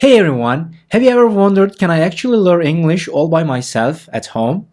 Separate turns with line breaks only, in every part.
Hey everyone, have you ever wondered can I actually learn English all by myself at home?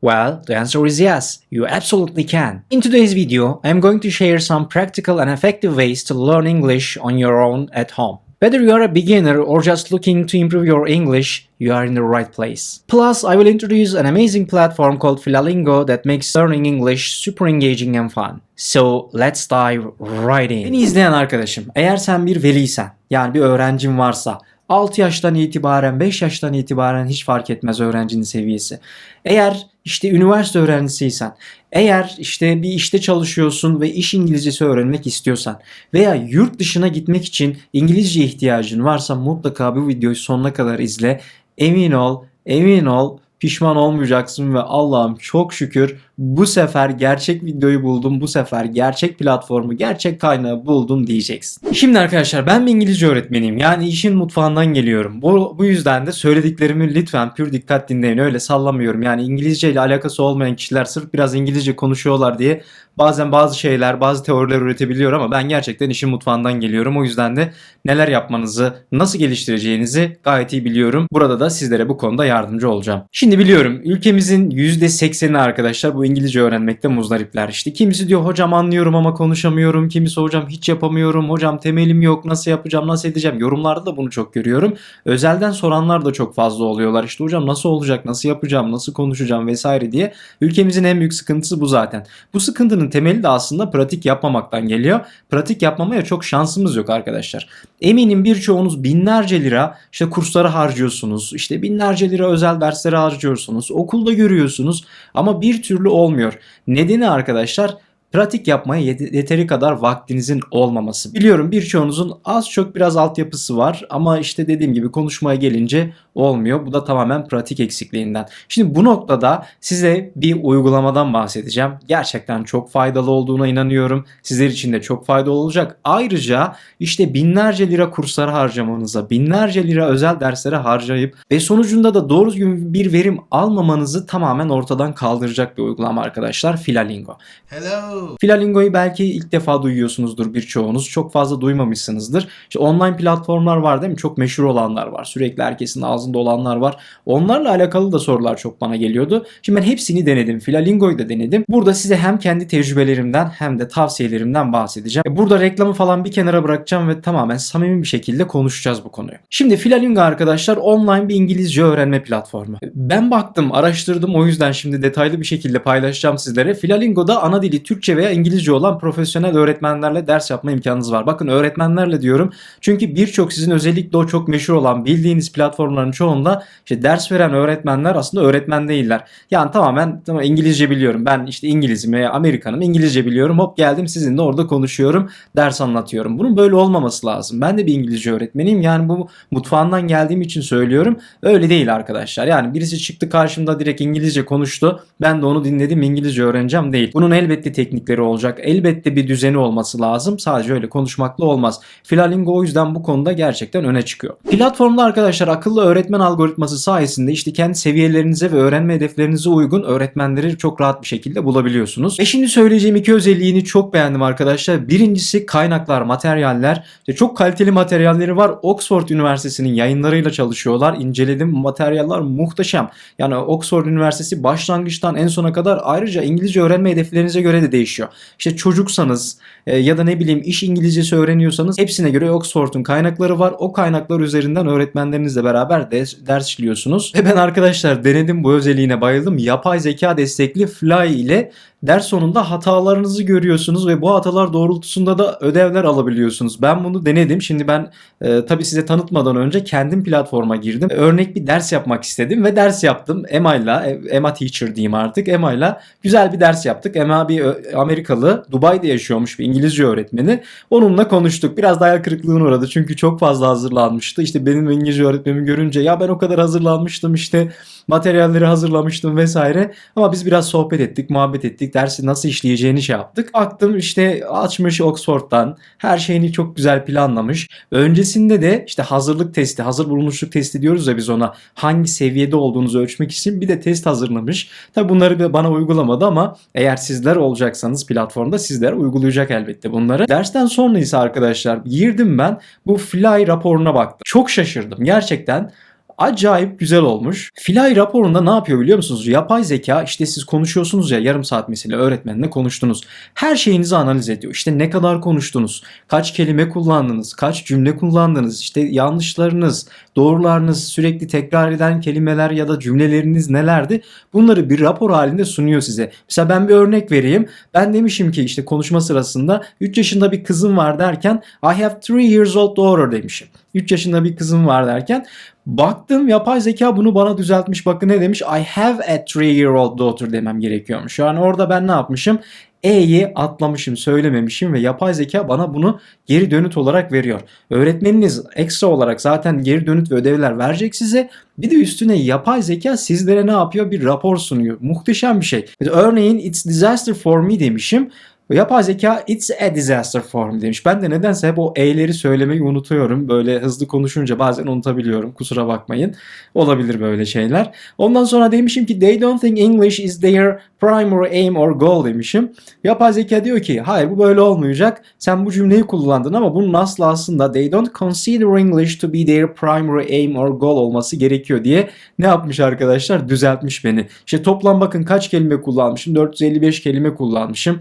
Well, the answer is yes, you absolutely can. In today's video, I'm going to share some practical and effective ways to learn English on your own at home. Whether you are a beginner or just looking to improve your English, you are in the right place. Plus, I will introduce an amazing platform called Philalingo that makes learning English super engaging and fun. So, let's dive right in. Beni izleyen arkadaşım, eğer sen bir veliysen, yani bir öğrencin varsa, 6 yaştan itibaren 5 yaştan itibaren hiç fark etmez öğrencinin seviyesi. Eğer işte üniversite öğrencisiysen, eğer işte bir işte çalışıyorsun ve iş İngilizcesi öğrenmek istiyorsan veya yurt dışına gitmek için İngilizce ihtiyacın varsa mutlaka bu videoyu sonuna kadar izle. Emin ol, emin ol pişman olmayacaksın ve Allah'ım çok şükür bu sefer gerçek videoyu buldum. Bu sefer gerçek platformu, gerçek kaynağı buldum diyeceksin. Şimdi arkadaşlar ben bir İngilizce öğretmeniyim. Yani işin mutfağından geliyorum. Bu, bu yüzden de söylediklerimi lütfen pür dikkat dinleyin. Öyle sallamıyorum. Yani İngilizce ile alakası olmayan kişiler sırf biraz İngilizce konuşuyorlar diye bazen bazı şeyler, bazı teoriler üretebiliyor ama ben gerçekten işin mutfağından geliyorum. O yüzden de neler yapmanızı, nasıl geliştireceğinizi gayet iyi biliyorum. Burada da sizlere bu konuda yardımcı olacağım. Şimdi biliyorum ülkemizin %80'i arkadaşlar bu İngilizce öğrenmekte muzdaripler. İşte kimisi diyor hocam anlıyorum ama konuşamıyorum. Kimisi hocam hiç yapamıyorum. Hocam temelim yok. Nasıl yapacağım? Nasıl edeceğim? Yorumlarda da bunu çok görüyorum. Özelden soranlar da çok fazla oluyorlar. İşte hocam nasıl olacak? Nasıl yapacağım? Nasıl konuşacağım vesaire diye. Ülkemizin en büyük sıkıntısı bu zaten. Bu sıkıntının temeli de aslında pratik yapmamaktan geliyor. Pratik yapmamaya çok şansımız yok arkadaşlar. Eminim birçoğunuz binlerce lira işte kurslara harcıyorsunuz. İşte binlerce lira özel derslere harcıyorsunuz. Okulda görüyorsunuz ama bir türlü olmuyor. Nedeni arkadaşlar pratik yapmaya yet- yeteri kadar vaktinizin olmaması. Biliyorum birçoğunuzun az çok biraz altyapısı var ama işte dediğim gibi konuşmaya gelince olmuyor. Bu da tamamen pratik eksikliğinden. Şimdi bu noktada size bir uygulamadan bahsedeceğim. Gerçekten çok faydalı olduğuna inanıyorum. Sizler için de çok faydalı olacak. Ayrıca işte binlerce lira kurslara harcamanıza, binlerce lira özel derslere harcayıp ve sonucunda da doğru düzgün bir verim almamanızı tamamen ortadan kaldıracak bir uygulama arkadaşlar. Filalingo.
Hello.
Filalingo'yu belki ilk defa duyuyorsunuzdur birçoğunuz. Çok fazla duymamışsınızdır. İşte online platformlar var değil mi? Çok meşhur olanlar var. Sürekli herkesin ağzında olanlar var. Onlarla alakalı da sorular çok bana geliyordu. Şimdi ben hepsini denedim. Filalingo'yu da denedim. Burada size hem kendi tecrübelerimden hem de tavsiyelerimden bahsedeceğim. E, Burada reklamı falan bir kenara bırakacağım ve tamamen samimi bir şekilde konuşacağız bu konuyu. Şimdi Filalingo arkadaşlar online bir İngilizce öğrenme platformu. Ben baktım, araştırdım o yüzden şimdi detaylı bir şekilde paylaşacağım sizlere. Filalingo'da ana dili Türkçe veya İngilizce olan profesyonel öğretmenlerle ders yapma imkanınız var. Bakın öğretmenlerle diyorum. Çünkü birçok sizin özellikle o çok meşhur olan bildiğiniz platformların çoğunda işte ders veren öğretmenler aslında öğretmen değiller. Yani tamamen tamam İngilizce biliyorum. Ben işte İngilizim veya Amerikanım İngilizce biliyorum. Hop geldim sizinle orada konuşuyorum. Ders anlatıyorum. Bunun böyle olmaması lazım. Ben de bir İngilizce öğretmeniyim. Yani bu mutfağından geldiğim için söylüyorum. Öyle değil arkadaşlar. Yani birisi çıktı karşımda direkt İngilizce konuştu. Ben de onu dinledim İngilizce öğreneceğim değil. Bunun elbette teknikleri olacak. Elbette bir düzeni olması lazım. Sadece öyle konuşmakla olmaz. Filalingo o yüzden bu konuda gerçekten öne çıkıyor. Platformda arkadaşlar akıllı öğretmen algoritması sayesinde işte kendi seviyelerinize ve öğrenme hedeflerinize uygun öğretmenleri çok rahat bir şekilde bulabiliyorsunuz. E şimdi söyleyeceğim iki özelliğini çok beğendim arkadaşlar. Birincisi kaynaklar, materyaller. İşte çok kaliteli materyalleri var. Oxford Üniversitesi'nin yayınlarıyla çalışıyorlar. İnceledim. Materyaller muhteşem. Yani Oxford Üniversitesi başlangıçtan en sona kadar ayrıca İngilizce öğrenme hedeflerinize göre de değişiyor. İşte çocuksanız e, ya da ne bileyim iş İngilizcesi öğreniyorsanız hepsine göre Oxford'un kaynakları var. O kaynaklar üzerinden öğretmenlerinizle beraber ders, ders işliyorsunuz. Ve ben arkadaşlar denedim bu özelliğine bayıldım. Yapay zeka destekli Fly ile ders sonunda hatalarınızı görüyorsunuz ve bu hatalar doğrultusunda da ödevler alabiliyorsunuz. Ben bunu denedim. Şimdi ben e, tabii size tanıtmadan önce kendim platforma girdim. Örnek bir ders yapmak istedim ve ders yaptım. Emma'yla, e, Emma Teacher diyeyim artık. Emma'yla güzel bir ders yaptık. Emma bir ö- Amerikalı, Dubai'de yaşıyormuş bir İngilizce öğretmeni. Onunla konuştuk. Biraz hayal kırıklığına uğradı çünkü çok fazla hazırlanmıştı. İşte benim İngilizce öğretmenimi görünce ya ben o kadar hazırlanmıştım işte materyalleri hazırlamıştım vesaire. Ama biz biraz sohbet ettik, muhabbet ettik. Dersi nasıl işleyeceğini şey yaptık. Baktım işte açmış Oxford'dan. Her şeyini çok güzel planlamış. Öncesinde de işte hazırlık testi, hazır bulunuşluk testi diyoruz ya biz ona. Hangi seviyede olduğunuzu ölçmek için bir de test hazırlamış. Tabi bunları bana uygulamadı ama eğer sizler olacaksa kullanacaksanız platformda sizler uygulayacak elbette bunları. Dersten sonra ise arkadaşlar girdim ben bu Fly raporuna baktım. Çok şaşırdım gerçekten. Acayip güzel olmuş. Fly raporunda ne yapıyor biliyor musunuz? Yapay zeka işte siz konuşuyorsunuz ya yarım saat mesela öğretmenle konuştunuz. Her şeyinizi analiz ediyor. İşte ne kadar konuştunuz, kaç kelime kullandınız, kaç cümle kullandınız, işte yanlışlarınız, doğrularınız, sürekli tekrar eden kelimeler ya da cümleleriniz nelerdi? Bunları bir rapor halinde sunuyor size. Mesela ben bir örnek vereyim. Ben demişim ki işte konuşma sırasında 3 yaşında bir kızım var derken I have 3 years old daughter demişim. 3 yaşında bir kızım var derken baktım yapay zeka bunu bana düzeltmiş. Bakın ne demiş? I have a 3 year old daughter demem gerekiyormuş. Yani orada ben ne yapmışım? E'yi atlamışım, söylememişim ve yapay zeka bana bunu geri dönüt olarak veriyor. Öğretmeniniz ekstra olarak zaten geri dönüt ve ödevler verecek size. Bir de üstüne yapay zeka sizlere ne yapıyor? Bir rapor sunuyor. Muhteşem bir şey. Örneğin it's disaster for me demişim. Yapay zeka it's a disaster for me demiş. Ben de nedense hep o E'leri söylemeyi unutuyorum. Böyle hızlı konuşunca bazen unutabiliyorum. Kusura bakmayın. Olabilir böyle şeyler. Ondan sonra demişim ki they don't think English is their primary aim or goal demişim. Yapay zeka diyor ki hayır bu böyle olmayacak. Sen bu cümleyi kullandın ama bunun aslı aslında they don't consider English to be their primary aim or goal olması gerekiyor diye ne yapmış arkadaşlar? Düzeltmiş beni. İşte toplam bakın kaç kelime kullanmışım? 455 kelime kullanmışım.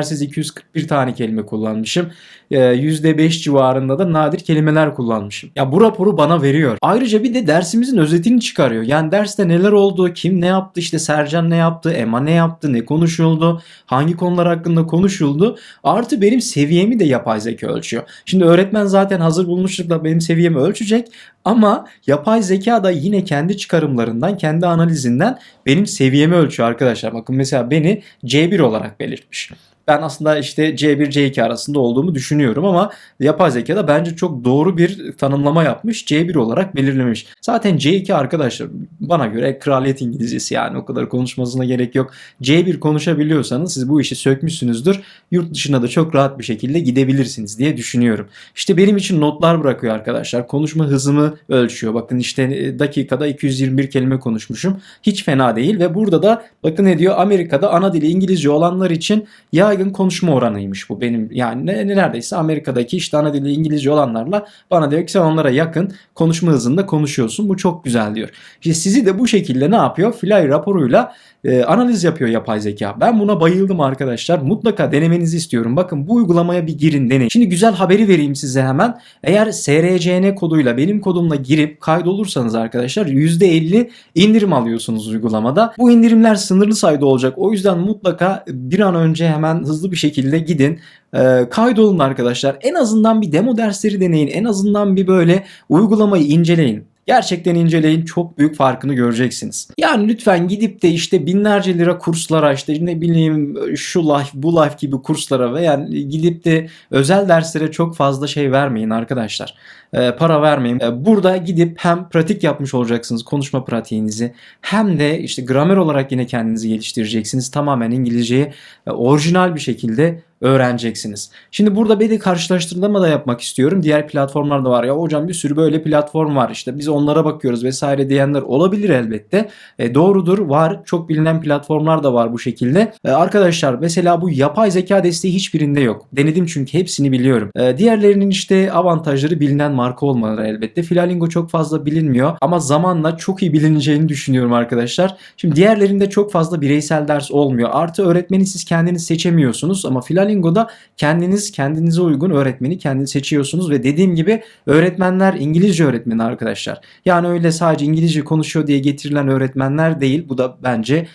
Benzersiz 241 tane kelime kullanmışım. %5 civarında da nadir kelimeler kullanmışım. Ya bu raporu bana veriyor. Ayrıca bir de dersimizin özetini çıkarıyor. Yani derste neler oldu, kim ne yaptı, işte Sercan ne yaptı, Emma ne yaptı, ne konuşuldu, hangi konular hakkında konuşuldu. Artı benim seviyemi de yapay zeka ölçüyor. Şimdi öğretmen zaten hazır bulmuşlukla benim seviyemi ölçecek ama yapay zeka da yine kendi çıkarımlarından, kendi analizinden benim seviyemi ölçüyor arkadaşlar. Bakın mesela beni C1 olarak belirtmiş ben aslında işte C1 C2 arasında olduğumu düşünüyorum ama yapay zeka da bence çok doğru bir tanımlama yapmış. C1 olarak belirlemiş. Zaten C2 arkadaşlar bana göre kraliyet İngilizcesi yani o kadar konuşmasına gerek yok. C1 konuşabiliyorsanız siz bu işi sökmüşsünüzdür. Yurt dışına da çok rahat bir şekilde gidebilirsiniz diye düşünüyorum. İşte benim için notlar bırakıyor arkadaşlar. Konuşma hızımı ölçüyor. Bakın işte e, dakikada 221 kelime konuşmuşum. Hiç fena değil ve burada da bakın ne diyor Amerika'da ana dili İngilizce olanlar için yaygın yaygın konuşma oranıymış bu benim yani ne, neredeyse Amerika'daki işte ana dili İngilizce olanlarla bana diyor ki sen onlara yakın konuşma hızında konuşuyorsun bu çok güzel diyor. İşte sizi de bu şekilde ne yapıyor? Fly raporuyla e, analiz yapıyor yapay zeka. Ben buna bayıldım arkadaşlar. Mutlaka denemenizi istiyorum. Bakın bu uygulamaya bir girin deneyin. Şimdi güzel haberi vereyim size hemen. Eğer SRCN koduyla benim kodumla girip kaydolursanız arkadaşlar %50 indirim alıyorsunuz uygulamada. Bu indirimler sınırlı sayıda olacak. O yüzden mutlaka bir an önce hemen hızlı bir şekilde gidin. E, kaydolun arkadaşlar. En azından bir demo dersleri deneyin. En azından bir böyle uygulamayı inceleyin. Gerçekten inceleyin çok büyük farkını göreceksiniz. Yani lütfen gidip de işte binlerce lira kurslara işte ne bileyim şu life bu life gibi kurslara veya gidip de özel derslere çok fazla şey vermeyin arkadaşlar. Ee, para vermeyin. Ee, burada gidip hem pratik yapmış olacaksınız konuşma pratiğinizi hem de işte gramer olarak yine kendinizi geliştireceksiniz. Tamamen İngilizceyi e, orijinal bir şekilde öğreneceksiniz. Şimdi burada bir de karşılaştırma da yapmak istiyorum. Diğer platformlarda var ya hocam bir sürü böyle platform var işte biz onlara bakıyoruz vesaire diyenler olabilir elbette. E, doğrudur var çok bilinen platformlar da var bu şekilde. E, arkadaşlar mesela bu yapay zeka desteği hiçbirinde yok. Denedim çünkü hepsini biliyorum. E, diğerlerinin işte avantajları bilinen marka olmaları elbette. Filalingo çok fazla bilinmiyor ama zamanla çok iyi bilineceğini düşünüyorum arkadaşlar. Şimdi diğerlerinde çok fazla bireysel ders olmuyor. Artı öğretmeni siz kendiniz seçemiyorsunuz ama Filalingo Duolingo'da kendiniz kendinize uygun öğretmeni kendiniz seçiyorsunuz ve dediğim gibi öğretmenler İngilizce öğretmeni arkadaşlar. Yani öyle sadece İngilizce konuşuyor diye getirilen öğretmenler değil. Bu da bence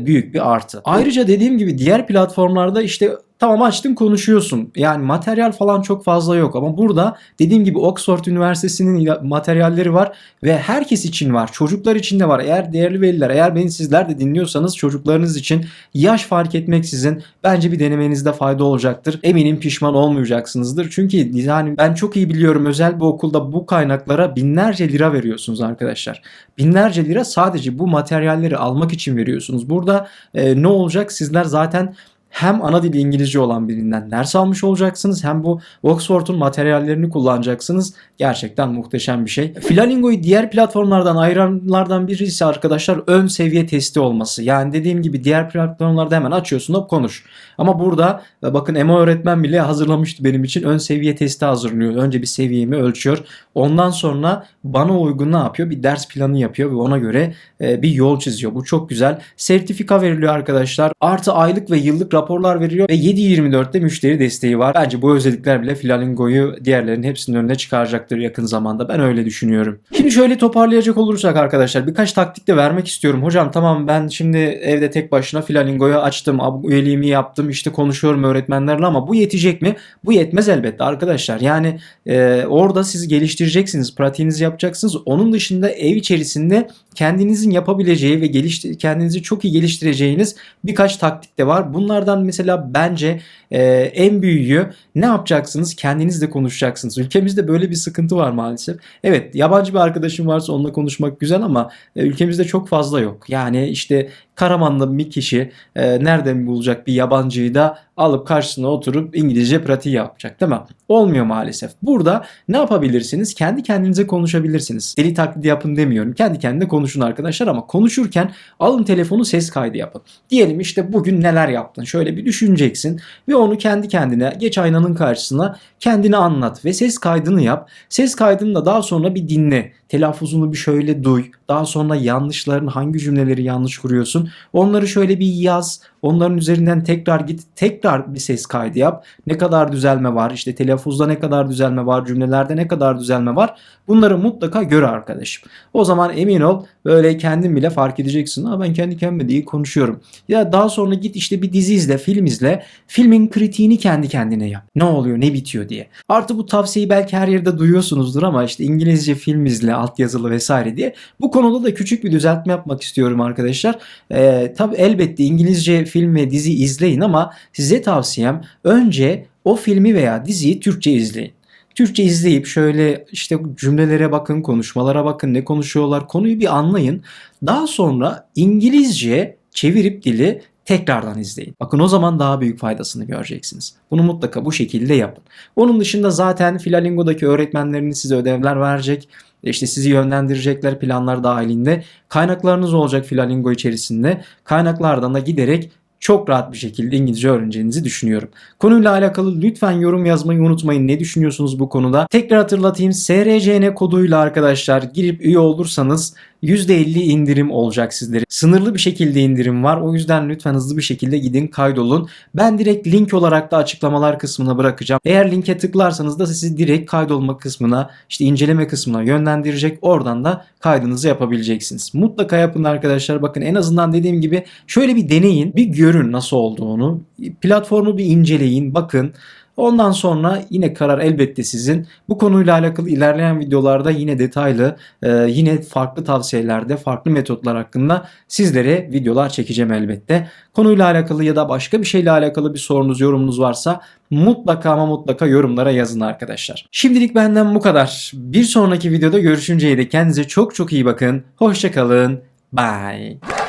büyük bir artı. Ayrıca dediğim gibi diğer platformlarda işte Tamam açtın konuşuyorsun. Yani materyal falan çok fazla yok ama burada dediğim gibi Oxford Üniversitesi'nin materyalleri var ve herkes için var. Çocuklar için de var. Eğer değerli veliler, eğer beni sizler de dinliyorsanız çocuklarınız için yaş fark etmeksizin bence bir denemenizde fayda olacaktır. Eminim pişman olmayacaksınızdır. Çünkü yani ben çok iyi biliyorum özel bir okulda bu kaynaklara binlerce lira veriyorsunuz arkadaşlar. Binlerce lira sadece bu materyalleri almak için veriyorsunuz. Burada e, ne olacak? Sizler zaten hem ana dili İngilizce olan birinden ders almış olacaksınız hem bu Oxford'un materyallerini kullanacaksınız. Gerçekten muhteşem bir şey. Filalingo'yu diğer platformlardan ayıranlardan birisi arkadaşlar ön seviye testi olması. Yani dediğim gibi diğer platformlarda hemen açıyorsun hop konuş. Ama burada e, bakın Emo öğretmen bile hazırlamıştı benim için ön seviye testi hazırlıyor. Önce bir seviyemi ölçüyor. Ondan sonra bana uygun ne yapıyor? Bir ders planı yapıyor ve ona göre e, bir yol çiziyor. Bu çok güzel. Sertifika veriliyor arkadaşlar. Artı aylık ve yıllık raporlar veriliyor ve 7.24'te müşteri desteği var. Bence bu özellikler bile Filalingo'yu diğerlerinin hepsinin önüne çıkaracaktır yakın zamanda. Ben öyle düşünüyorum. Şimdi şöyle toparlayacak olursak arkadaşlar birkaç taktik de vermek istiyorum. Hocam tamam ben şimdi evde tek başına Filalingo'yu açtım. Üyeliğimi yaptım. işte konuşuyorum öğretmenlerle ama bu yetecek mi? Bu yetmez elbette arkadaşlar. Yani e, orada siz geliştireceksiniz. Pratiğinizi yapacaksınız. Onun dışında ev içerisinde kendinizin yapabileceği ve geliştir kendinizi çok iyi geliştireceğiniz birkaç taktik de var. Bunlardan mesela bence e, en büyüğü ne yapacaksınız? Kendinizle konuşacaksınız. Ülkemizde böyle bir sıkıntı var maalesef. Evet yabancı bir arkadaşım varsa onunla konuşmak güzel ama e, ülkemizde çok fazla yok. Yani işte Karamanlı bir kişi e, nereden bulacak bir yabancıyı da alıp karşısına oturup İngilizce pratiği yapacak değil mi? Olmuyor maalesef. Burada ne yapabilirsiniz? Kendi kendinize konuşabilirsiniz. Deli taklidi yapın demiyorum. Kendi kendine konuşun arkadaşlar ama konuşurken alın telefonu ses kaydı yapın. Diyelim işte bugün neler yaptın? Şöyle bir düşüneceksin ve onu kendi kendine geç aynanın karşısına kendine anlat ve ses kaydını yap. Ses kaydını da daha sonra bir dinle. Telaffuzunu bir şöyle duy. Daha sonra yanlışların hangi cümleleri yanlış kuruyorsun? Onları şöyle bir yaz. Onların üzerinden tekrar git. Tekrar bir ses kaydı yap. Ne kadar düzelme var? İşte telaffuzda ne kadar düzelme var? Cümlelerde ne kadar düzelme var? Bunları mutlaka gör arkadaşım. O zaman emin ol böyle kendin bile fark edeceksin. Ha ben kendi kendime de konuşuyorum. Ya daha sonra git işte bir dizi izle, film izle. Filmin kritiğini kendi kendine yap. Ne oluyor, ne bitiyor diye. Artı bu tavsiyeyi belki her yerde duyuyorsunuzdur ama işte İngilizce film izle, altyazılı vesaire diye. Bu konuda da küçük bir düzeltme yapmak istiyorum arkadaşlar. Ee, tabii elbette İngilizce film ve dizi izleyin ama size tavsiyem önce o filmi veya diziyi Türkçe izleyin. Türkçe izleyip şöyle işte cümlelere bakın, konuşmalara bakın, ne konuşuyorlar, konuyu bir anlayın. Daha sonra İngilizce çevirip dili tekrardan izleyin. Bakın o zaman daha büyük faydasını göreceksiniz. Bunu mutlaka bu şekilde yapın. Onun dışında zaten Filalingo'daki öğretmenleriniz size ödevler verecek. İşte sizi yönlendirecekler planlar dahilinde. Kaynaklarınız olacak Filalingo içerisinde. Kaynaklardan da giderek çok rahat bir şekilde İngilizce öğreneceğinizi düşünüyorum. Konuyla alakalı lütfen yorum yazmayı unutmayın. Ne düşünüyorsunuz bu konuda? Tekrar hatırlatayım. SRCN koduyla arkadaşlar girip üye olursanız %50 indirim olacak sizlere. Sınırlı bir şekilde indirim var. O yüzden lütfen hızlı bir şekilde gidin kaydolun. Ben direkt link olarak da açıklamalar kısmına bırakacağım. Eğer linke tıklarsanız da sizi direkt kaydolma kısmına işte inceleme kısmına yönlendirecek. Oradan da kaydınızı yapabileceksiniz. Mutlaka yapın arkadaşlar. Bakın en azından dediğim gibi şöyle bir deneyin. Bir görün nasıl olduğunu. Platformu bir inceleyin. Bakın. Ondan sonra yine karar elbette sizin. Bu konuyla alakalı ilerleyen videolarda yine detaylı, e, yine farklı tavsiyelerde, farklı metotlar hakkında sizlere videolar çekeceğim elbette. Konuyla alakalı ya da başka bir şeyle alakalı bir sorunuz, yorumunuz varsa mutlaka ama mutlaka yorumlara yazın arkadaşlar. Şimdilik benden bu kadar. Bir sonraki videoda görüşünceye dek kendinize çok çok iyi bakın. Hoşçakalın. Bye.